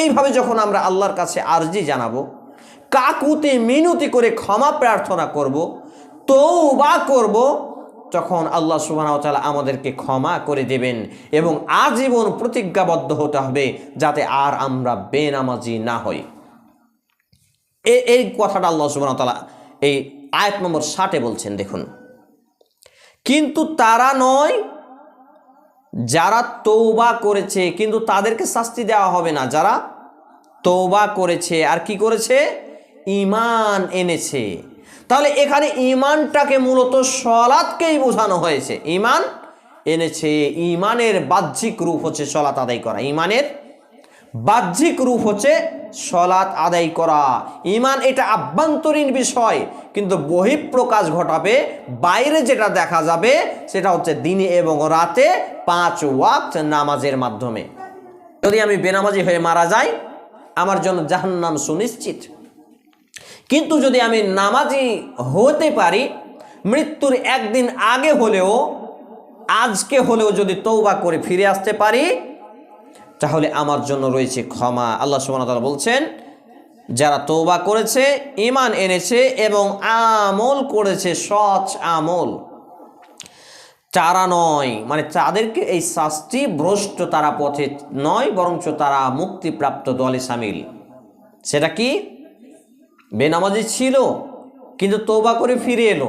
এইভাবে যখন আমরা আল্লাহর কাছে আর্জি জানাব, কাকুতি মিনতি করে ক্ষমা প্রার্থনা করব তৌবা করব, তখন আল্লাহ ওয়া আমাদেরকে ক্ষমা করে দেবেন এবং আজীবন প্রতিজ্ঞাবদ্ধ হতে হবে যাতে আর আমরা বেনামাজি না হই। এই কথাটা আল্লাহ ওয়া এই আয়াত নম্বর ষাটে বলছেন, দেখুন। কিন্তু তারা নয় যারা তৌবা করেছে, কিন্তু তাদেরকে শাস্তি দেওয়া হবে না। যারা তৌবা করেছে, আর কি করেছে? ইমান এনেছে। তাহলে এখানে ইমানটাকে মূলত সলাৎকেই বোঝানো হয়েছে। ইমান এনেছে ইমানের বাহ্যিক রূপ হচ্ছে সলাৎ আদায় করা। ইমানের বাহ্যিক রূপ হচ্ছে সলাৎ আদায় করা। ইমান এটা আভ্যন্তরীণ বিষয়, কিন্তু বহিঃপ্রকাশ ঘটাবে, বাইরে যেটা দেখা যাবে সেটা হচ্ছে দিনে এবং রাতে পাঁচ ওয়াক্ত নামাজের মাধ্যমে। যদি আমি বেনামাজি হয়ে মারা যাই, আমার জন্য জাহান্নাম সুনিশ্চিত। কিন্তু যদি আমি নামাজি হতে পারি, মৃত্যুর একদিন আগে হলেও, আজকে হলেও যদি তৌবা করে ফিরে আসতে পারি তাহলে আমার জন্য রয়েছে ক্ষমা। আল্লাহ সুবহানাহু বলছেন, যারা তৌবা করেছে ইমান এনেছে এবং আমল করেছে, সৎ আমল, তারা নয়। মানে তাদেরকে এই শাস্তি ভ্রষ্ট তারা পথে নয়, বরঞ্চ তারা মুক্তিপ্রাপ্ত দলে সামিল। সেটা কি? বেনামাজি ছিল, কিন্তু তৌবা করে ফিরে এলো।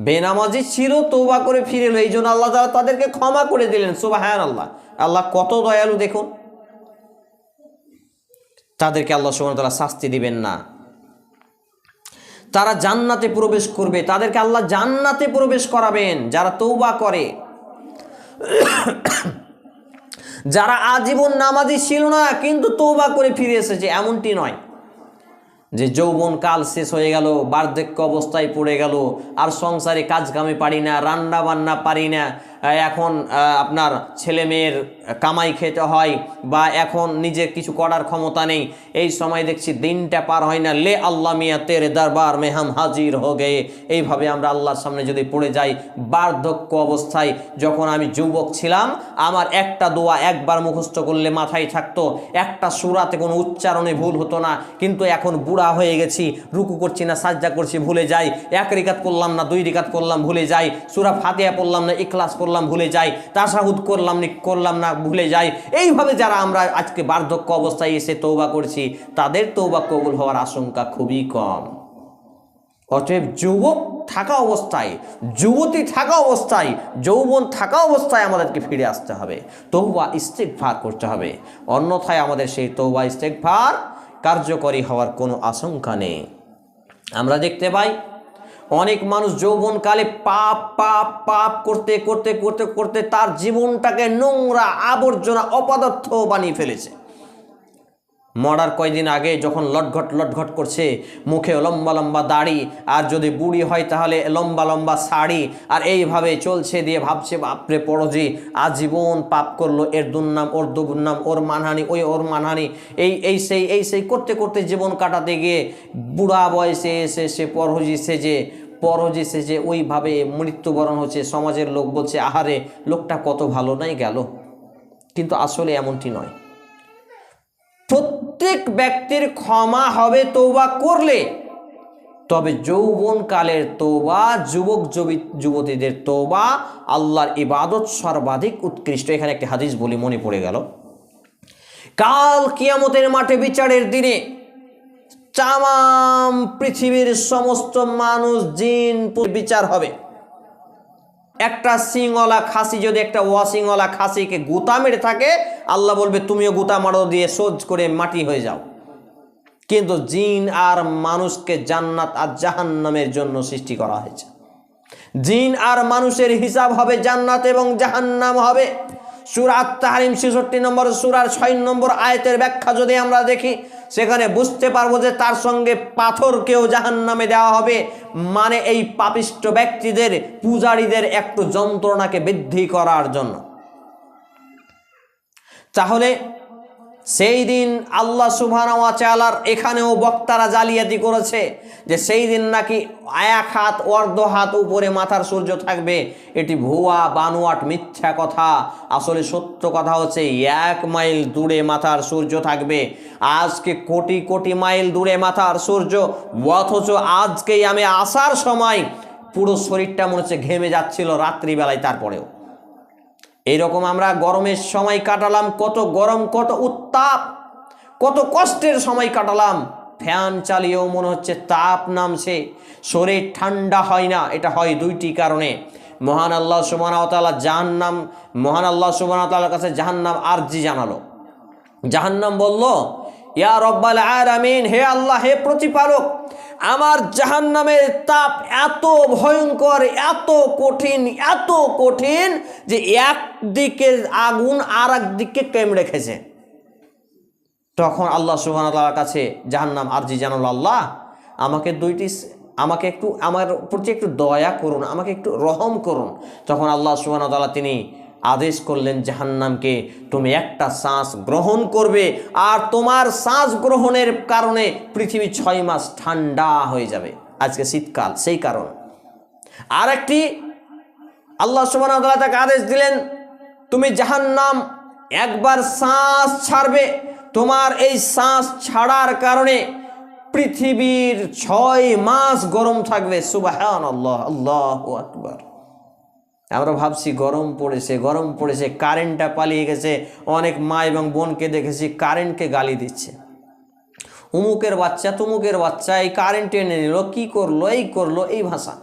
বেনামাজি ছিল তৌবা করে ফিরে এলো। এই জন্য আল্লাহ তাআলা তাদেরকে ক্ষমা করে দিলেন সুবাহান আল্লাহ আল্লাহ কত দয়ালু দেখুন। তাদেরকে আল্লাহ ওয়া শাস্তি দিবেন না। তারা জান্নাতে প্রবেশ করবে, তাদেরকে আল্লাহ জান্নাতে প্রবেশ করাবেন, যারা তৌবা করে। যারা আজীবন নামাজি ছিল না, কিন্তু তৌবা করে ফিরে এসেছে, এমনটি নয়। যে যৌবন কাল শেষ হয়ে গেল, বার্ধক্য অবস্থায় পড়ে গেল, আর সংসারে কাজ কামে পারি না রান্না বান্না পারি না এখন আপনার ছেলে মেয়ের কামাই খেতে হয় বা এখন নিজে কিছু করার ক্ষমতা নেই। এই সময় দেখছি দিনটা পার হয় না। লে আল্লাহ মিয়া, তেরে দরবার মে হাম হাজির হো গে। এইভাবে আমরা আল্লাহর সামনে যদি পড়ে যাই বার্ধক্য অবস্থায়, যখন আমি যুবক ছিলাম, আমার একটা দোয়া একবার মুখস্থ করলে মাথায় থাকতো। একটা সুরাতে কোনো উচ্চারণে ভুল হতো না। কিন্তু এখন বুড়া হয়ে গেছি, রুকু করছি না সাজ্জা করছি, ভুলে যাই। এক রিকাত করলাম না, দুই রিকাত করলাম, ভুলে যাই। সুরা ফাতিহা পড়লাম না, ইখলাস করলাম, ভুলে যাই। তাসাহুদ করলাম না করলাম না, ভুলে যাই। এইভাবে যারা আমরা আজকে বার্ধক্য অবস্থায় এসে তৌবা করছি, তাদের তৌবা কবুল হওয়ার আশঙ্কা খুবই কম। অতএব যুবক থাকা অবস্থায়, যুবতী থাকা অবস্থায়, যৌবন থাকা অবস্থায় আমাদেরকে ফিরে আসতে হবে। তৌবা ইস্তেকভার করতে হবে। অন্যথায় আমাদের সেই তৌবা ইস্তেকভার কার্যকরী হওয়ার কোনো আশঙ্কা নেই। আমরা দেখতে পাই অনেক মানুষ যৌবনকালে পাপ পাপ পাপ করতে করতে করতে করতে তার জীবনটাকে নোংরা আবর্জনা অপদার্থ বানিয়ে ফেলেছে। মরার কয়দিন আগে যখন লটঘট লটঘট করছে, মুখে লম্বা লম্বা দাড়ি, আর যদি বুড়ি হয় তাহলে লম্বা লম্বা শাড়ি, আর এইভাবে চলছে দিয়ে ভাবছে, বাপরে পড়জি আজীবন পাপ করল এর দুর্নাম, ওর দুর্নাম, ওর মানহানি, ওই ওর মানহানি। এই এই সেই এই সেই করতে করতে জীবন কাটাতে গিয়ে বুড়া বয়সে এসে সে পরহজি সেজে পরহজি সেজে ওইভাবে মৃত্যুবরণ হচ্ছে। সমাজের লোক বলছে, আহারে, লোকটা কত ভালো, নাই গেল? কিন্তু আসলে এমনটি নয়। প্রত্যেক ব্যক্তির ক্ষমা হবে তৌবা করলে। তবে যৌবন কালের তৌবা যুবক যুবি- যুবতীদের তৌবা আল্লাহর ইবাদত সর্বাধিক উৎকৃষ্ট। এখানে একটি হাদিস বলি, মনে পড়ে গেল। কাল কিয়ামতের মাঠে বিচারের দিনে তামাম পৃথিবীর সমস্ত মানুষ জিন বিচার হবে। একটা সিংওয়ালা খাসি, যদি একটা ওয়াসিংওয়ালা খাসিকে গুতা মেরে থাকে, আল্লাহ বলবে, তুমিও গুতা মারো দিয়ে সোজ করে মাটি হয়ে যাও। কিন্তু জিন আর মানুষকে জান্নাত আর জাহান্নামের জন্য সৃষ্টি করা হয়েছে। জিন আর মানুষের হিসাব হবে জান্নাত এবং জাহান্নাম হবে। সুরাত তাহারিম ছেষট্টি নম্বর সুরার ছয় নম্বর আয়তের ব্যাখ্যা যদি আমরা দেখি, সেখানে বুঝতে পারব যে তার সঙ্গে পাথরকেও জাহান নামে দেওয়া হবে। মানে এই পাপিষ্ট ব্যক্তিদের, পূজারীদের একটু যন্ত্রণাকে বৃদ্ধি করার জন্য। তাহলে সেই দিন আল্লাহ সুবহানার এখানেও বক্তারা জালিয়াতি করেছে যে সেই দিন নাকি এক হাত অর্ধ হাত উপরে মাথার সূর্য থাকবে। এটি ভুয়া, বানোয়াট, মিথ্যা কথা। আসলে সত্য কথা হচ্ছে এক মাইল দূরে মাথার সূর্য থাকবে। আজকে কোটি কোটি মাইল দূরে মাথার সূর্য, অথচ আজকেই আমি আসার সময় পুরো শরীরটা মনে হচ্ছে ঘেমে যাচ্ছিল রাত্রিবেলায় তারপরেও। এইরকম আমরা গরমের সময় কাটালাম, কত গরম, কত উত্তাপ, কত কষ্টের সময় কাটালাম। ফ্যান চালিয়েও মনে হচ্ছে তাপ নামছে, শরীর ঠান্ডা হয় না, এটা হয় দুইটি কারণে। মহান আল্লাহ সুবাহতালা জাহান্নাম, মহান আল্লাহ সুবাহতালার কাছে জাহান্নাম আরজি জানালো। জাহান্নাম বলল, ইয়া রব্বাল আমিন হে আল্লাহ, হে প্রতিপালক আমার জাহান্নামের তাপ এত ভয়ঙ্কর, এত কঠিন এত কঠিন যে একদিকে আগুন আর একদিকে কেমড়ে রেখেছে তখন আল্লাহ সুবহান তাআলার কাছে, জাহান্নাম আরজি জানাল, আল্লাহ, আমাকে দুইটি আমাকে একটু, আমার প্রতি একটু দয়া করুন, আমাকে একটু রহম করুন। তখন আল্লাহ তাআলা তিনি আদেশ করলেন জাহান্নামকে, তুমি একটা শ্বাস গ্রহণ করবে আর তোমার শ্বাস গ্রহণের কারণে পৃথিবী ছয় মাস ঠান্ডা হয়ে যাবে। আজকে শীতকাল, সেই কারণ। আর একটি আল্লাহ তাআলা তাকে আদেশ দিলেন, তুমি জাহান্নাম একবার শ্বাস ছাড়বে। তোমার এই শ্বাস ছাড়ার কারণে পৃথিবীর ছয় মাস গরম থাকবে। সুবাহান আল্লাহ আল্লাহ আকবার। আমরা ভাবছি গরম পড়েছে গরম পড়েছে কারেন্টটা পালিয়ে গেছে। অনেক মা এবং বোনকে দেখেছি কারেন্টকে গালি দিচ্ছে। উমুকের বাচ্চা, তুমুকের বাচ্চা, এই কারেন্ট টেনে নিল, কি করল, এই করল, এই ভাষা।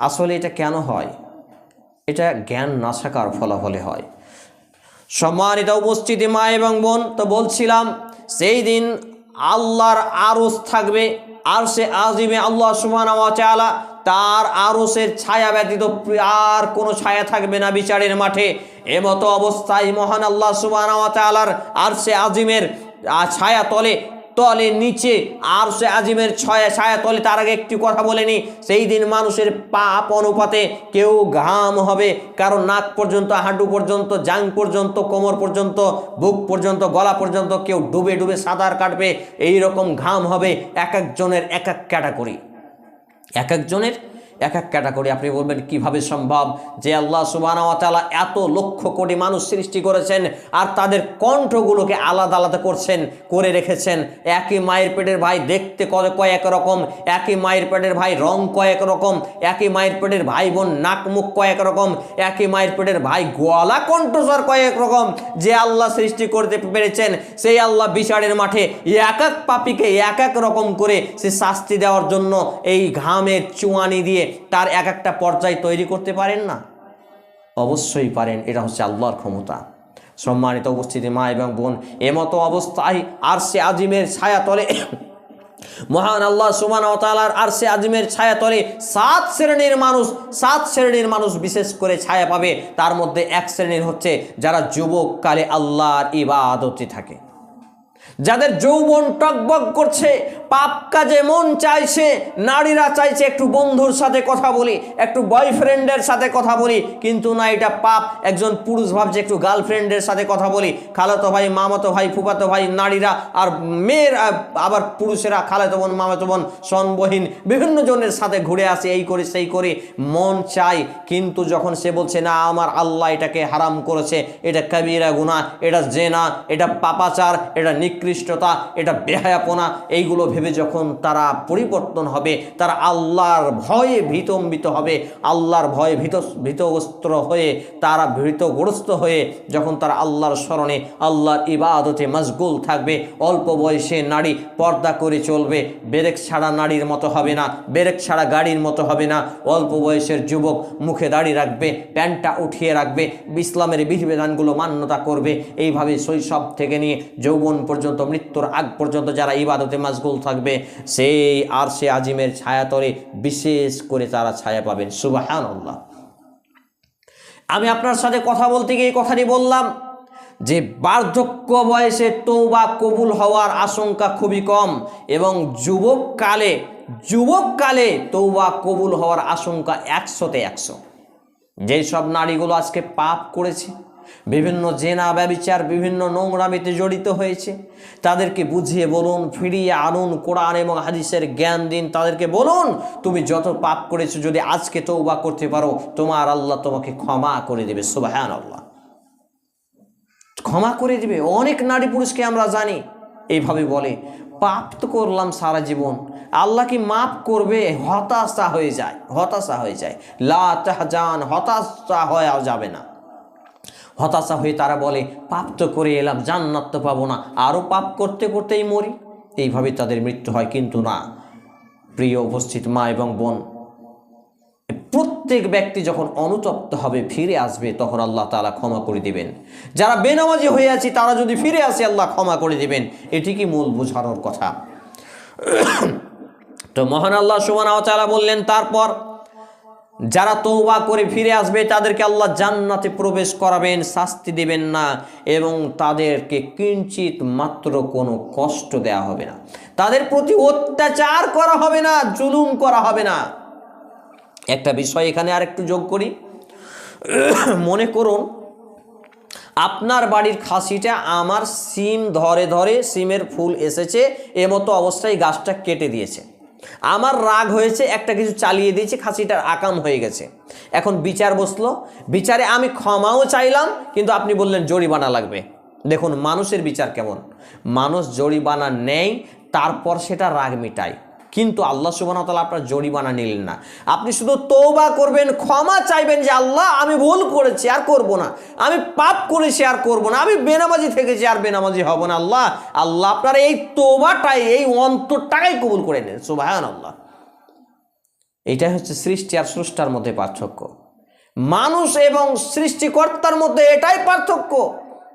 আসলে এটা কেন হয়? এটা জ্ঞান না থাকার ফলাফলে হয়। সম্মানিত উপস্থিতি মা এবং বোন, তো বলছিলাম, সেই দিন আল্লাহর আরস থাকবে আর সে আজিমে আল্লাহ চালা তার আরসের ছায়া ব্যতীত আর কোনো ছায়া থাকবে না বিচারের মাঠে। এমতো অবস্থায় মহান আল্লাহ সুবাহ তালার আর সে আজিমের ছায়া তলে তলে নিচে আর সে আজিমের ছয়া, ছায়া তলে তার আগে একটি কথা বলেনি। সেই দিন মানুষের পাপ অনুপাতে কেউ ঘাম হবে। কারণ নাক পর্যন্ত, হাঁটু পর্যন্ত, জাং পর্যন্ত, কোমর পর্যন্ত, বুক পর্যন্ত, গলা পর্যন্ত কেউ ডুবে ডুবে সাঁতার কাটবে। এই রকম ঘাম হবে এক একজনের এক এক ক্যাটাগরি। এক একজনের এক এক ক্যাটাগরি। আপনি বলবেন, কীভাবে সম্ভব যে আল্লাহ সুবাহ এত লক্ষ কোটি মানুষ সৃষ্টি করেছেন আর তাদের কণ্ঠগুলোকে আলাদা আলাদা করছেন, করে রেখেছেন? একই মায়ের পেটের ভাই দেখতে কয়, কয়েক রকম, একই মায়ের পেটের ভাই রং কয়েক রকম, একই মায়ের পেটের ভাই বোন নাক মুখ কয়েক রকম, একই মায়ের পেটের ভাই গলা কণ্ঠস্বর কয়েক রকম যে আল্লাহ সৃষ্টি করতে পেরেছেন, সেই আল্লাহ বিচারের মাঠে এক এক পাপিকে এক এক রকম করে সে শাস্তি দেওয়ার জন্য এই ঘামের চুয়ানি দিয়ে তার এক একটা পর্যায় তৈরি করতে পারেন না? অবশ্যই পারেন, এটা হচ্ছে আল্লাহর ক্ষমতা। সম্মানিত উপস্থিতি, মা এবং বোন, এমতো অবস্থায় আর সে আজিমের ছায়া তলে মহান আল্লাহ সুমান তালার আর সে আজিমের ছায়া তলে সাত শ্রেণির মানুষ, সাত শ্রেণির মানুষ বিশেষ করে ছায়া পাবে। তার মধ্যে এক শ্রেণির হচ্ছে যারা যুবককালে আল্লাহর ইবাদতে থাকে। যাদের যৌবন টকবক করছে, পাপ কাজে মন চাইছে, নারীরা চাইছে একটু বন্ধুর সাথে কথা বলি, একটু বয়ফ্রেন্ডের সাথে কথা বলি, কিন্তু না, এটা পাপ। একজন পুরুষ ভাবছে একটু গার্লফ্রেন্ডের সাথে কথা বলি, খালাতো ভাই, মামাতো ভাই, ফুফাতো ভাই, নারীরা আর মেয়ের আবার পুরুষেরা, খালাতো বোন, মামাতো বোন, সনবহীন, বিভিন্ন জনের সাথে ঘুরে আসে, এই করে, সেই করে, মন চাই, কিন্তু যখন সে বলছে, না, আমার আল্লাহ এটাকে হারাম করেছে, এটা কবিরা গুণা এটা জেনা, এটা পাপাচার, এটা নিকৃষ্টতা, এটা বেহায়াপনা, এইগুলো ভেবে যখন তারা পরিবর্তন হবে, তারা আল্লাহর ভয়ে ভীতম্বিত হবে, আল্লাহর ভয়ে ভীত ভীতগ্রস্ত হয়ে, তারা ভীতগ্রস্ত হয়ে, যখন তারা আল্লাহর স্মরণে আল্লাহর ইবাদতে মশগুল থাকবে, অল্প বয়সে নারী পর্দা করে চলবে, বেরেক ছাড়া নারীর মতো হবে না, বেরেক ছাড়া গাড়ির মতো হবে না, অল্প বয়সের যুবক মুখে দাড়ি রাখবে, প্যান্টটা উঠিয়ে রাখবে, ইসলামের বিধিবিধানগুলো মান্যতা করবে, এইভাবে শৈশব থেকে নিয়ে যৌবন পর্যন্ত মৃত্যুর আগ পর্যন্ত যারা ইবাদতে মাজগুল থাকবে, সেই আর সে আজিমের ছায়াতলে বিশেষ করে তারা ছায়া পাবেন। সুবাহান আমি আপনার সাথে কথা বলতে গিয়ে কথাটি বললাম যে, বার্ধক্য বয়সে তৌবা কবুল হওয়ার আশঙ্কা খুবই কম এবং যুবককালে যুবককালে তৌবা কবুল হওয়ার আশঙ্কা একশোতে একশো। যেই সব নারীগুলো আজকে পাপ করেছে বিভিন্ন জেনা ব্যবিচার, বিভিন্ন নোংরামিতে জড়িত হয়েছে। তাদেরকে বুঝিয়ে বলুন, ফিরিয়ে আনুন কোরআন এবং হাদিসের জ্ঞান দিন। তাদেরকে বলুন, তুমি যত পাপ করেছ যদি আজকে তৌবা করতে পারো, তোমার আল্লাহ তোমাকে ক্ষমা করে দেবে। সুবাহান আল্লাহ ক্ষমা করে দিবে। অনেক নারী পুরুষকে আমরা জানি, এইভাবে বলে, পাপ তো করলাম সারা জীবন। আল্লাহ কি মাফ করবে? হতাশা হয়ে যায়, হতাশা হয়ে যায়। লা হতাশা হয়ে যাবে না। হতাশা হয়ে তারা বলে, পাপ তো করে এলাম, জান্নাত তো পাবো না। আরও পাপ করতে করতেই মরি। এইভাবে তাদের মৃত্যু হয় কিন্তু না। প্রিয় উপস্থিত মা এবং বোন, প্রত্যেক ব্যক্তি যখন অনুতপ্ত হবে, ফিরে আসবে, তখন আল্লাহ তালা ক্ষমা করে দিবেন। যারা বেনামাজি হয়ে আছে, তারা যদি ফিরে আসে, আল্লাহ ক্ষমা করে দিবেন। এটি কি মূল বোঝানোর কথা? তো মহান আল্লাহ সুবহানাহু ওয়া তাআলা বললেন, তারপর যারা তৌবা করে ফিরে আসবে, তাদেরকে আল্লাহ জান্নাতে প্রবেশ করাবেন, শাস্তি দেবেন না এবং তাদেরকে কিঞ্চিত মাত্র কোনো কষ্ট দেয়া হবে না। তাদের প্রতি অত্যাচার করা হবে না, জুলুম করা হবে না। একটা বিষয় এখানে আরেকটু যোগ করি। মনে করুন, আপনার বাড়ির খাসিটা আমার সিম ধরে ধরে, সিমের ফুল এসেছে এমতো অবস্থায় গাছটা কেটে দিয়েছে। আমার রাগ হয়েছে, একটা কিছু চালিয়ে দিয়েছে, খাসিটার আকাম হয়ে গেছে। এখন বিচার বসল। বিচারে আমি ক্ষমাও চাইলাম, কিন্তু আপনি বললেন জরিমানা লাগবে। দেখুন, মানুষের বিচার কেমন? মানুষ জরিমানা নেই তারপর সেটা রাগ মিটায়। কিন্তু আল্লাহ সুবাহ তালা আপনার জরিমানা নিলেন না। আপনি শুধু তৌবা করবেন, ক্ষমা চাইবেন যে, আল্লাহ, আমি ভুল করেছি, আর করব না। আমি পাপ করেছি, আর করব না। আমি বেনামাজি থেকেছি, আর বেনামাজি হব না। আল্লাহ আল্লাহ আপনার এই তোবাটাই এই অন্তরটাই কবুল করে নেন। সুবাহান আল্লাহ এটাই হচ্ছে সৃষ্টি আর স্রষ্টার মধ্যে পার্থক্য। মানুষ এবং সৃষ্টিকর্তার মধ্যে এটাই পার্থক্য।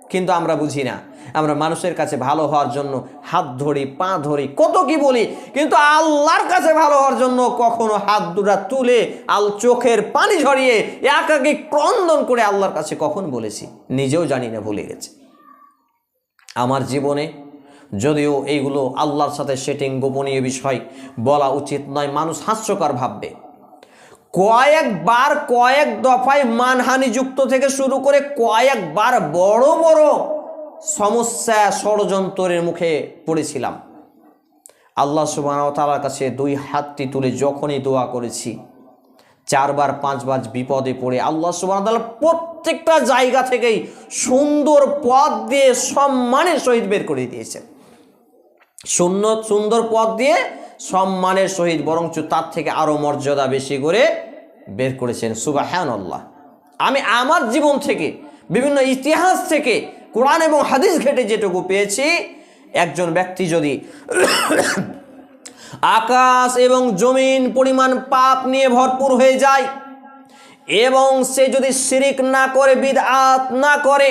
কিন্তু আমরা বুঝি না। আমরা মানুষের কাছে ভালো হওয়ার জন্য হাত ধরি, পা ধরি, কত কি বলি, কিন্তু আল্লাহর কাছে ভালো হওয়ার জন্য কখনো হাত দুটা তুলে আল চোখের পানি ঝরিয়ে একাকি ক্রন্দন করে আল্লাহর কাছে কখন বলেছি? নিজেও জানি না, ভুলে গেছে। আমার জীবনে যদিও এইগুলো আল্লাহর সাথে সেটিং গোপনীয় বিষয় বলা উচিত নয়, মানুষ হাস্যকর ভাববে। কয়েকবার কয়েক দফায় মানহানিযুক্ত থেকে শুরু করে কয়েকবার বড় বড় সমস্যা ষড়যন্ত্রের মুখে পড়েছিলাম। আল্লাহ সুবাহ তালার কাছে দুই হাতটি তুলে যখনই দোয়া করেছি, চারবার, পাঁচবার বিপদে পড়ে আল্লাহ সুবাহ তাআলা প্রত্যেকটা জায়গা থেকেই সুন্দর পথ দিয়ে সম্মানের সহিত বের করে দিয়েছেন। শূন্য সুন্দর পথ দিয়ে সম্মানের সহিত বরঞ্চ তার থেকে আরও মর্যাদা বেশি করে বের করেছেন। সুবাহান আল্লাহ আমি আমার জীবন থেকে, বিভিন্ন ইতিহাস থেকে, কোরআন এবং হাদিস ঘেটে যেটুকু পেয়েছি, একজন ব্যক্তি যদি আকাশ এবং জমিন পরিমাণ পাপ নিয়ে ভরপুর হয়ে যায় এবং সে যদি শিরিক না করে, বিদআত না করে,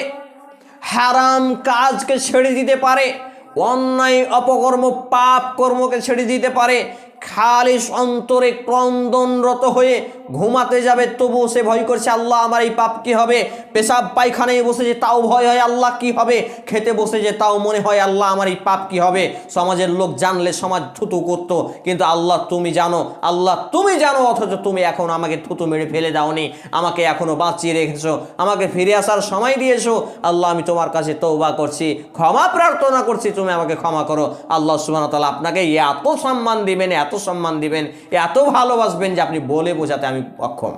হারাম কাজকে ছেড়ে দিতে পারে অন্যায় অপকর্ম পাপ কর্মকে ছেড়ে দিতে পারে। খালিস অন্তরে ক্রন্দনরত হয়ে ঘুমাতে যাবে তবু সে ভয় করছে, আল্লাহ, আমার এই পাপ কি হবে? পেশাব পায়খানায় বসে যে তাও ভয় হয়, আল্লাহ কি হবে? খেতে বসে যে তাও মনে হয়, আল্লাহ, আমার এই পাপ কি হবে? সমাজের লোক জানলে সমাজ থুতু করতো, কিন্তু আল্লাহ, তুমি জানো, আল্লাহ, তুমি জানো, অথচ তুমি এখন আমাকে থুতু মেরে ফেলে দাওনি, আমাকে এখনও বাঁচিয়ে রেখেছো, আমাকে ফিরে আসার সময় দিয়েছ। আল্লাহ, আমি তোমার কাছে তৌবা করছি, ক্ষমা প্রার্থনা করছি, তুমি আমাকে ক্ষমা করো। আল্লাহ সুবাহ তালা আপনাকে এত সম্মান দিবেন, এত সম্মান দিবেন, এত ভালোবাসবেন যে আপনি বলে বোঝাতে আমি অক্ষম